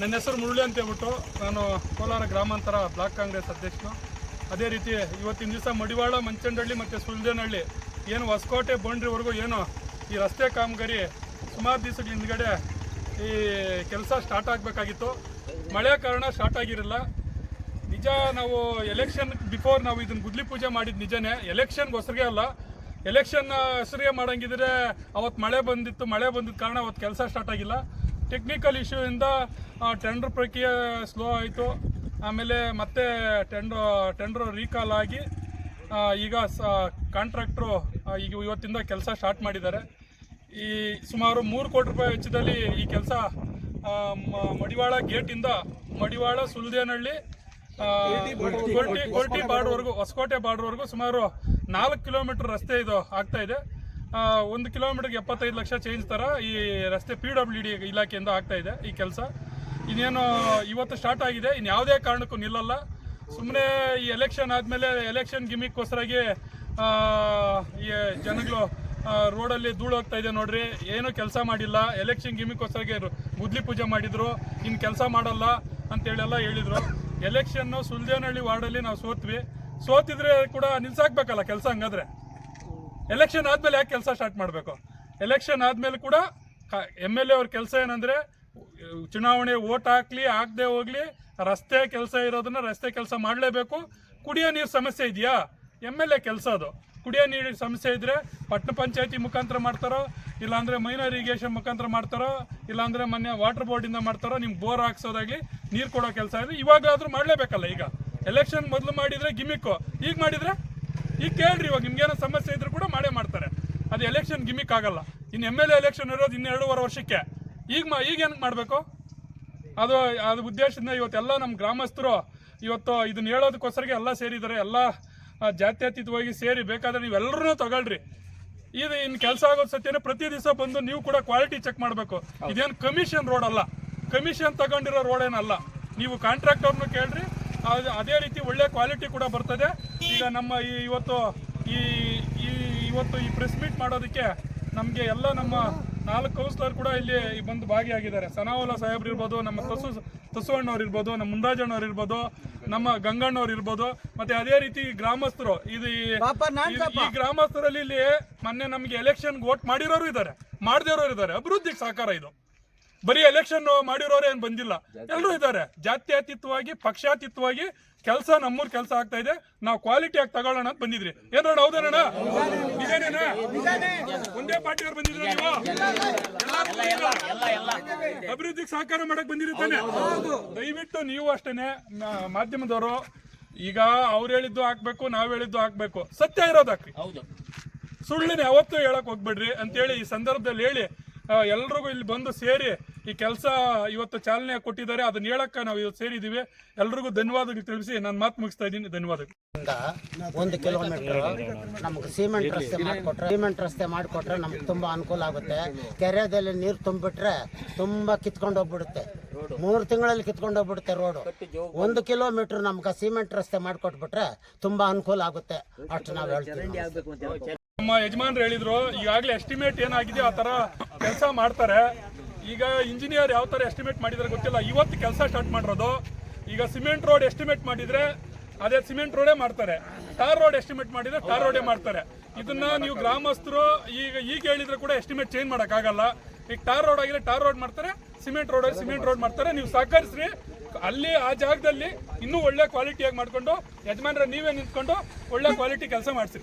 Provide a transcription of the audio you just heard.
ನನ್ನ ಹೆಸರು ಮುರುಳಿ ಅಂತ ಹೇಳ್ಬಿಟ್ಟು ನಾನು ಕೋಲಾರ ಗ್ರಾಮಾಂತರ ಬ್ಲಾಕ್ ಕಾಂಗ್ರೆಸ್ ಅಧ್ಯಕ್ಷನು. ಅದೇ ರೀತಿ ಇವತ್ತಿನ ದಿವಸ ಮಡಿವಾಳ, ಮಂಚಂಡಳ್ಳಿ ಮತ್ತು ಸುಲ್ದೇನಹಳ್ಳಿ ಏನು ಹೊಸಕೋಟೆ, ಬೌಂಡ್ರಿವರೆಗೂ ಏನು ಈ ರಸ್ತೆ ಕಾಮಗಾರಿ ಸುಮಾರು ದಿವಸದ ಹಿಂದ್ಗಡೆ ಈ ಕೆಲಸ ಸ್ಟಾರ್ಟ್ ಆಗಬೇಕಾಗಿತ್ತು. ಮಳೆ ಕಾರಣ ಸ್ಟಾರ್ಟ್ ಆಗಿರಲ್ಲ ನಿಜ ನಾವು ಎಲೆಕ್ಷನ್ ಬಿಫೋರ್ ನಾವು ಇದನ್ನು ಗುದ್ಲಿ ಪೂಜೆ ಮಾಡಿದ ನಿಜನೇ. ಎಲೆಕ್ಷನ್ಗೋಸ್ಕರ ಅಲ್ಲ. ಎಲೆಕ್ಷನ್ ಹೆಸರಿಗೆ ಮಾಡಂಗಿದ್ರೆ ಅವತ್ತು ಮಳೆ ಬಂದಿತ್ತು, ಮಳೆ ಬಂದಿದ್ದ ಕಾರಣ ಅವತ್ತು ಕೆಲಸ ಸ್ಟಾರ್ಟ್ ಆಗಿಲ್ಲ. ಟೆಕ್ನಿಕಲ್ ಇಶ್ಯೂ ಇಂದ ಟೆಂಡರ್ ಪ್ರಕ್ರಿಯೆ ಸ್ಲೋ ಆಯಿತು. ಆಮೇಲೆ ಮತ್ತೆ ಟೆಂಡರ್ ಟೆಂಡರ್ ರೀಕಾಲ್ ಆಗಿ ಈಗ ಸ ಕಾಂಟ್ರಾಕ್ಟ್ರು ಈಗ ಇವತ್ತಿಂದ ಕೆಲಸ ಸ್ಟಾರ್ಟ್ ಮಾಡಿದ್ದಾರೆ. ಈ ಸುಮಾರು ಮೂರು ಕೋಟಿ ರೂಪಾಯಿ ವೆಚ್ಚದಲ್ಲಿ ಈ ಕೆಲಸ ಮಡಿವಾಳ ಗೇಟಿಂದ ಮಡಿವಾಳ ಸುಲ್ದೇನಹಳ್ಳಿ ಕೋರ್ಟಿ ಕೋರ್ಟಿ ಬಾರ್ಡ್ವರೆಗೂ ಹೊಸಕೋಟೆ ಬಾರ್ಡ್ವರೆಗೂ ಸುಮಾರು ನಾಲ್ಕು ಕಿಲೋಮೀಟರ್ ರಸ್ತೆ ಇದು ಆಗ್ತಾ ಇದೆ. ಒಂದು ಕಿಲೋಮೀಟರ್ಗೆ ಎಪ್ಪತ್ತೈದು ಲಕ್ಷ ಚೇಂಜ್ ಥರ ಈ ರಸ್ತೆ ಪಿ ಡಬ್ಲ್ಯೂ ಡಿ ಇಲಾಖೆಯಿಂದ ಆಗ್ತಾ ಇದೆ ಈ ಕೆಲಸ. ಇನ್ನೇನು ಇವತ್ತು ಸ್ಟಾರ್ಟ್ ಆಗಿದೆ ಇನ್ನು ಯಾವುದೇ ಕಾರಣಕ್ಕೂ ನಿಲ್ಲಲ್ಲ. ಸುಮ್ಮನೆ ಈ ಎಲೆಕ್ಷನ್ ಆದಮೇಲೆ ಎಲೆಕ್ಷನ್ ಗಿಮಿಕ್ಕೋಸ್ಕರಾಗಿ ಈ ಜನಗಳು ರೋಡಲ್ಲಿ ಧೂಳು ಹೋಗ್ತಾ ಇದೆ ನೋಡ್ರಿ. ಏನೂ ಕೆಲಸ ಮಾಡಿಲ್ಲ. ಎಲೆಕ್ಷನ್ ಗಿಮಿಕ್ಕೋಸ್ಕರಾಗಿ ಮುದ್ಲಿ ಪೂಜೆ ಮಾಡಿದ್ರು. ಇನ್ನು ಕೆಲಸ ಮಾಡಲ್ಲ ಅಂತೇಳೆಲ್ಲ ಹೇಳಿದ್ರು. ಎಲೆಕ್ಷನ್ನು ಸುಲ್ದೇನಹಳ್ಳಿ ವಾರ್ಡಲ್ಲಿ ನಾವು ಸೋತ್ವಿ. ಸೋತಿದ್ರೆ ಕೂಡ ನಿಲ್ಸಾಕ್ಬೇಕಲ್ಲ ಕೆಲಸ ಹಂಗಾದ್ರೆ. ಎಲೆಕ್ಷನ್ ಆದ್ಮೇಲೆ ಯಾಕೆ ಕೆಲಸ ಸ್ಟಾರ್ಟ್ ಮಾಡಬೇಕು? ಎಲೆಕ್ಷನ್ ಆದ್ಮೇಲೆ ಕೂಡ ಎಂ ಎಲ್ ಎ ಅವ್ರ ಕೆಲಸ ಏನಂದ್ರೆ, ಚುನಾವಣೆ ಓಟ್ ಹಾಕ್ಲಿ ಹಾಕದೆ ಹೋಗ್ಲಿ, ರಸ್ತೆ ಕೆಲಸ ಇರೋದನ್ನ ರಸ್ತೆ ಕೆಲಸ ಮಾಡಲೇಬೇಕು. ಕುಡಿಯೋ ನೀರು ಸಮಸ್ಯೆ ಇದೆಯಾ? ಎಂ ಎಲ್ ಎ ಕೆಲಸ ಅದು. ಕುಡಿಯೋ ನೀರಿನ ಸಮಸ್ಯೆ ಇದ್ರೆ ಪಟ್ಟಣ ಪಂಚಾಯತಿ ಮುಖಾಂತರ ಮಾಡ್ತಾರೋ, ಇಲ್ಲಾಂದ್ರೆ ಮೈನರ್ ಇರಿಗೇಷನ್ ಮುಖಾಂತರ ಮಾಡ್ತಾರೋ, ಇಲ್ಲಾಂದ್ರೆ ಮೊನ್ನೆ ವಾಟರ್ ಬೋರ್ಡಿಂದ ಮಾಡ್ತಾರೋ, ನಿಮ್ಗೆ ಬೋರ್ ಹಾಕ್ಸೋದಾಗ್ಲಿ ನೀರು ಕೊಡೋ ಕೆಲಸ ಇದೆ ಇವಾಗಾದ್ರೂ ಮಾಡಲೇಬೇಕಲ್ಲ ಈಗ. ಎಲೆಕ್ಷನ್ ಮೊದಲು ಮಾಡಿದ್ರೆ ಗಿಮಿಕ್ಕು ಈಗ ಮಾಡಿದ್ರೆ ಈಗ ಕೇಳ್ರಿ ಇವಾಗ ನಿಮ್ಗೇನೋ ಸಮಸ್ಯೆ ಇದ್ರೂ ಕೂಡ ಮಾಡೇ ಮಾಡ್ತಾರೆ. ಅದು ಎಲೆಕ್ಷನ್ ಗಿಮಿಕ್ ಆಗಲ್ಲ. ಇನ್ನು ಎಂ ಎಲ್ ಎಲೆಕ್ಷನ್ ಇರೋದು ಇನ್ನು ಎರಡೂವರೆ ವರ್ಷಕ್ಕೆ. ಈಗ ಮಾ ಈಗ ಏನಕ್ಕೆ ಮಾಡಬೇಕು? ಅದು ಅದು ಉದ್ದೇಶದಿಂದ ಇವತ್ತೆಲ್ಲ ನಮ್ಮ ಗ್ರಾಮಸ್ಥರು ಇವತ್ತು ಇದನ್ನ ಹೇಳೋದಕ್ಕೋಸ್ಕರ ಎಲ್ಲ ಸೇರಿದ್ದಾರೆ. ಎಲ್ಲ ಜಾತ್ಯತೀತವಾಗಿ ಸೇರಿ ಬೇಕಾದ್ರೆ ನೀವೆಲ್ಲರೂ ತಗೊಳ್ರಿ. ಇದು ಇನ್ನು ಕೆಲಸ ಆಗೋದು ಸತ್ಯನೇ ಪ್ರತಿ ದಿವಸ ಬಂದು ನೀವು ಕೂಡ ಕ್ವಾಲಿಟಿ ಚೆಕ್ ಮಾಡಬೇಕು. ಇದೇನು ಕಮಿಷನ್ ರೋಡ್ ಅಲ್ಲ. ಕಮಿಷನ್ ತಗೊಂಡಿರೋ ರೋಡ್ ಏನಲ್ಲ. ನೀವು ಕಾಂಟ್ರಾಕ್ಟರ್ನು ಕೇಳ್ರಿ. ಅದು- ಅದೇ ರೀತಿ ಒಳ್ಳೆ ಕ್ವಾಲಿಟಿ ಕೂಡ ಬರ್ತದೆ. ಈಗ ನಮ್ಮ ಈ ಇವತ್ತು ಈ ಈ ಇವತ್ತು ಈ ಪ್ರೆಸ್ ಮೀಟ್ ಮಾಡೋದಕ್ಕೆ ನಮಗೆ ಎಲ್ಲ ನಮ್ಮ ನಾಲ್ಕು ಕೌನ್ಸಿಲರ್ ಕೂಡ ಇಲ್ಲಿ ಬಂದು ಭಾಗಿಯಾಗಿದ್ದಾರೆ. ಸನಾವಲ ಸಾಹೇಬ್ರು ಇರ್ಬೋದು ನಮ್ಮ ತಸು ಅಣ್ಣವ್ರು ಇರ್ಬೋದು ನಮ್ಮ ಮುಂದಾಜಣ್ಣವ್ರು ಇರ್ಬೋದು ನಮ್ಮ ಗಂಗಣ್ಣವ್ರು ಇರ್ಬೋದು ಮತ್ತೆ ಅದೇ ರೀತಿ ಗ್ರಾಮಸ್ಥರು. ಇದು ಈ- ಗ್ರಾಮಸ್ಥರಲ್ಲಿ ಇಲ್ಲಿ ಮೊನ್ನೆ ನಮಗೆ ಎಲೆಕ್ಷನ್ ವೋಟ್ ಮಾಡಿರೋರು ಇದ್ದಾರೆ. ಮಾಡದಿರೋರು ಇದ್ದಾರೆ. ಅಭಿವೃದ್ಧಿಗೆ ಸಹಕಾರ ಇದು. ಬರೀ ಎಲೆಕ್ಷನ್ ಮಾಡಿರೋರು ಏನ್ ಬಂದಿಲ್ಲ. ಎಲ್ಲರೂ ಇದ್ದಾರೆ. ಜಾತ್ಯತೀತವಾಗಿ ಪಕ್ಷಾತೀತವಾಗಿ ಕೆಲಸ ನಮ್ಮೂರ್ ಕೆಲಸ ಆಗ್ತಾ ಇದೆ. ನಾವು ಕ್ವಾಲಿಟಿ ಆಗಿ ತಗೊಳ್ಳೋಣ ಅಂತ ಬಂದಿದ್ರಿ. ಏನ್ ಹೌದಣ್ಣ ನಿಜಾನೇನಾ? ಒಂದೇ ಪಾರ್ಟಿಯವ್ರು ಬಂದಿದ್ರು ನೀವು? ಅಭಿವೃದ್ಧಿಗೆ ಸಹಕಾರ ಮಾಡಕ್ ಬಂದಿರಿ ತಾನೆ? ದಯವಿಟ್ಟು ನೀವು ಅಷ್ಟೇನೆ ಮಾಧ್ಯಮದವರು ಈಗ ಅವ್ರು ಹೇಳಿದ್ದು ಹಾಕ್ಬೇಕು ನಾವ್ ಹೇಳಿದ್ದು ಹಾಕ್ಬೇಕು ಸತ್ಯ ಇರೋದಾಕ್ರಿ ಸುಳ್ಳಿನ ಯಾವತ್ತೂ ಹೇಳಕ್ ಹೋಗ್ಬೇಡ್ರಿ ಅಂತೇಳಿ ಈ ಸಂದರ್ಭದಲ್ಲಿ ಹೇಳಿ ಎಲ್ರಿಗೂ ಇಲ್ಲಿ ಬಂದು ಸೇರಿ ಈ ಕೆಲಸ ಇವತ್ತು ಚಾಲನೆ ಕೊಟ್ಟಿದ್ದಾರೆ ಅದನ್ನ ಹೇಳಕ್ಕ ನಾವು ಇವತ್ತು ಸೇರಿದ್ದೀವಿ. ಎಲ್ರಿಗೂ ಧನ್ಯವಾದಗಳು ತಿಳಿಸಿ ನಾನು ಮಾತು ಮುಗಿಸ್ತಾ ಇದ್ದೀನಿ. ಧನ್ಯವಾದಗಳು. ಒಂದು ಕಿಲೋಮೀಟರ್ ನಮ್ಗೆ ಸಿಮೆಂಟ್ ರಸ್ತೆ ಮಾಡಿಕೊಟ್ರೆ ಸಿಮೆಂಟ್ ರಸ್ತೆ ಮಾಡಿಕೊಟ್ರೆ ನಮ್ಗೆ ತುಂಬ ಅನುಕೂಲ ಆಗುತ್ತೆ. ಕೆರೆದಲ್ಲಿ ನೀರು ತುಂಬಿಟ್ರೆ ತುಂಬ ಕಿತ್ಕೊಂಡು ಹೋಗ್ಬಿಡುತ್ತೆ. ಮೂರು ತಿಂಗಳಲ್ಲಿ ಕಿತ್ಕೊಂಡು ಹೋಗ್ಬಿಡುತ್ತೆ ರೋಡು ಒಂದು ಕಿಲೋಮೀಟರ್ ನಮ್ಗೆ ಸಿಮೆಂಟ್ ರಸ್ತೆ ಮಾಡಿಕೊಟ್ಬಿಟ್ರೆ ತುಂಬ ಅನುಕೂಲ ಆಗುತ್ತೆ. ಅಷ್ಟು ನಾವು ಹೇಳ್ತೀವಿ. ನಮ್ಮ ಯಜಮಾನ್ರು ಹೇಳಿದ್ರು ಈಗಾಗಲೇ ಎಸ್ಟಿಮೇಟ್ ಏನಾಗಿದೆ ಆ ಥರ ಕೆಲಸ ಮಾಡ್ತಾರೆ. ಈಗ ಇಂಜಿನಿಯರ್ ಯಾವ ತರ ಎಸ್ಟಿಮೇಟ್ ಮಾಡಿದರೆ ಗೊತ್ತಿಲ್ಲ. ಇವತ್ತು ಕೆಲಸ ಸ್ಟಾರ್ಟ್ ಮಾಡಿರೋದು. ಈಗ ಸಿಮೆಂಟ್ ರೋಡ್ ಎಸ್ಟಿಮೇಟ್ ಮಾಡಿದ್ರೆ ಅದೇ ಸಿಮೆಂಟ್ ರೋಡೇ ಮಾಡ್ತಾರೆ. ಟಾರ್ ರೋಡ್ ಎಸ್ಟಿಮೇಟ್ ಮಾಡಿದ್ರೆ ಟಾರ್ ರೋಡೇ ಮಾಡ್ತಾರೆ. ಇದನ್ನ ನೀವು ಗ್ರಾಮಸ್ಥರು ಈಗ ಈಗ ಹೇಳಿದ್ರೆ ಕೂಡ ಎಸ್ಟಿಮೇಟ್ ಚೇಂಜ್ ಆಗಲ್ಲ ಈಗ ಟಾರ್ ರೋಡ್ ಆಗಿದ್ರೆ ಟಾರ್ ರೋಡ್ ಮಾಡ್ತಾರೆ ಸಿಮೆಂಟ್ ರೋಡ್ ಸಿಮೆಂಟ್ ರೋಡ್ ಮಾಡ್ತಾರೆ. ನೀವು ಸಹಕರಿಸ್ರಿ. ಅಲ್ಲಿ ಆ ಜಾಗದಲ್ಲಿ ಇನ್ನೂ ಒಳ್ಳೆ ಕ್ವಾಲಿಟಿಯಾಗಿ ಮಾಡ್ಕೊಂಡು ಯಜಮಾನ್ರ ನೀವೇ ನಿಂತ್ಕೊಂಡು ಒಳ್ಳೆ ಕ್ವಾಲಿಟಿ ಕೆಲಸ ಮಾಡಿಸ್ರಿ